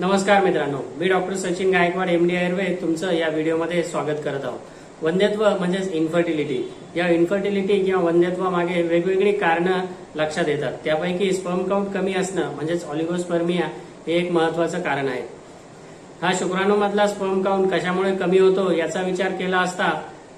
नमस्कार मित्रांनो. मी doctor Sachin Gaikwad M D Ayurveda तुमचं या व्हिडिओमध्ये स्वागत करत आहोत. वंध्यत्व म्हणजेच इन्फर्टिलिटी या इन्फर्टिलिटी किंवा वंध्यत्व मागे वेगवेगळी कारणं लक्षात येतात. त्यापैकी स्पर्म काउंट कमी असणं म्हणजेच ऑलिगोस्पर्मिया हे एक महत्वाचं कारण आहे. हा शुक्राणूमधला स्पर्म काउंट कशामुळे कमी होतो याचा विचार केला असता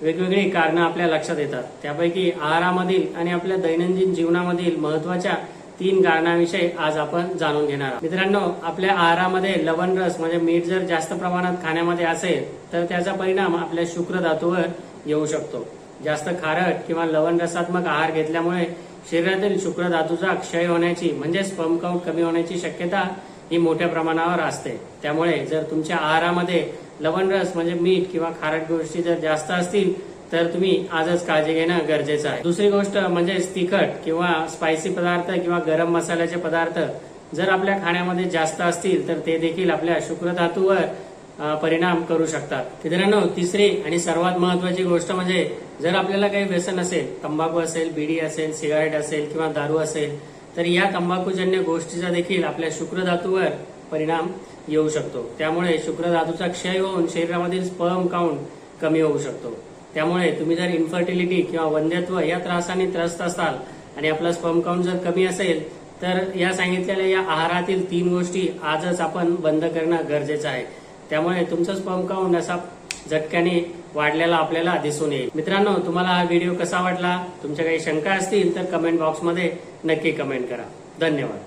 वेगवेगळी कारणं आपल्या लक्षात येतात. त्यापैकी आहारामधील आणि आपल्या दैनंदिन जीवनामधील महत्त्वाच्या तीन कारणाविषयी आज आपण जाणून घेणार आहोत. मित्रांनो आपल्या आहारामध्ये लवण रस म्हणजे मीठ जर जास्त प्रमाणात खाण्यामध्ये असेल तर त्याचा परिणाम आपल्या शुक्र धातूवर येऊ शकतो. जास्त खारट किंवा लवण रसात्मक आहार घेतल्यामुळे शरीरातील शुक्र धातूचा क्षय होण्याची म्हणजे स्पर्म काउंट कमी होण्याची शक्यता ही मोठ्या प्रमाणावर असते. त्यामुळे जर तुमच्या आहारामध्ये लवण रस म्हणजे मीठ किंवा खारट गोष्टी जर जास्त असतील तर तुम्ही आजच काळजी घेणं गरजेचं आहे. दुसरी गोष्ट म्हणजे तिखट किंवा स्पायसी पदार्थ किंवा गरम मसाल्याचे पदार्थ जर आपल्या खाण्यामध्ये जास्त असतील तर ते देखील आपल्या शुक्र धातूवर परिणाम करू शकतात. मित्रांनो तिसरी आणि सर्वात महत्वाची गोष्ट म्हणजे जर आपल्याला काही व्यसन असेल तंबाखू असेल बिडी असेल सिगारेट असेल किंवा दारू असेल तर या तंबाखूजन्य गोष्टीचा देखील आपल्या शुक्र धातूवर परिणाम येऊ शकतो. त्यामुळे शुक्र धातूचा क्षय होऊन शरीरामधील स्पर्म काउंट कमी होऊ शकतो? त्यामुळे तुम्ही जर इन्फर्टिलिटी किंवा वंध्यत्व या त्रासाने त्रस्त असाल आणि आपला स्पर्म काउंट जर कमी असेल तर या सांगितलेल्या या आहारातील तीन गोष्टी आजच आपण बंद करणं गरजेचं आहे. त्यामुळे तुमचं स्पर्म काउंट असा झटक्याने वाढलेला आपल्याला दिसून येईल. मित्रांनो तुम्हाला हा व्हिडिओ कसा वाटला? तुमच्या काही शंका असतील तर कमेंट बॉक्समध्ये नक्की कमेंट करा. धन्यवाद.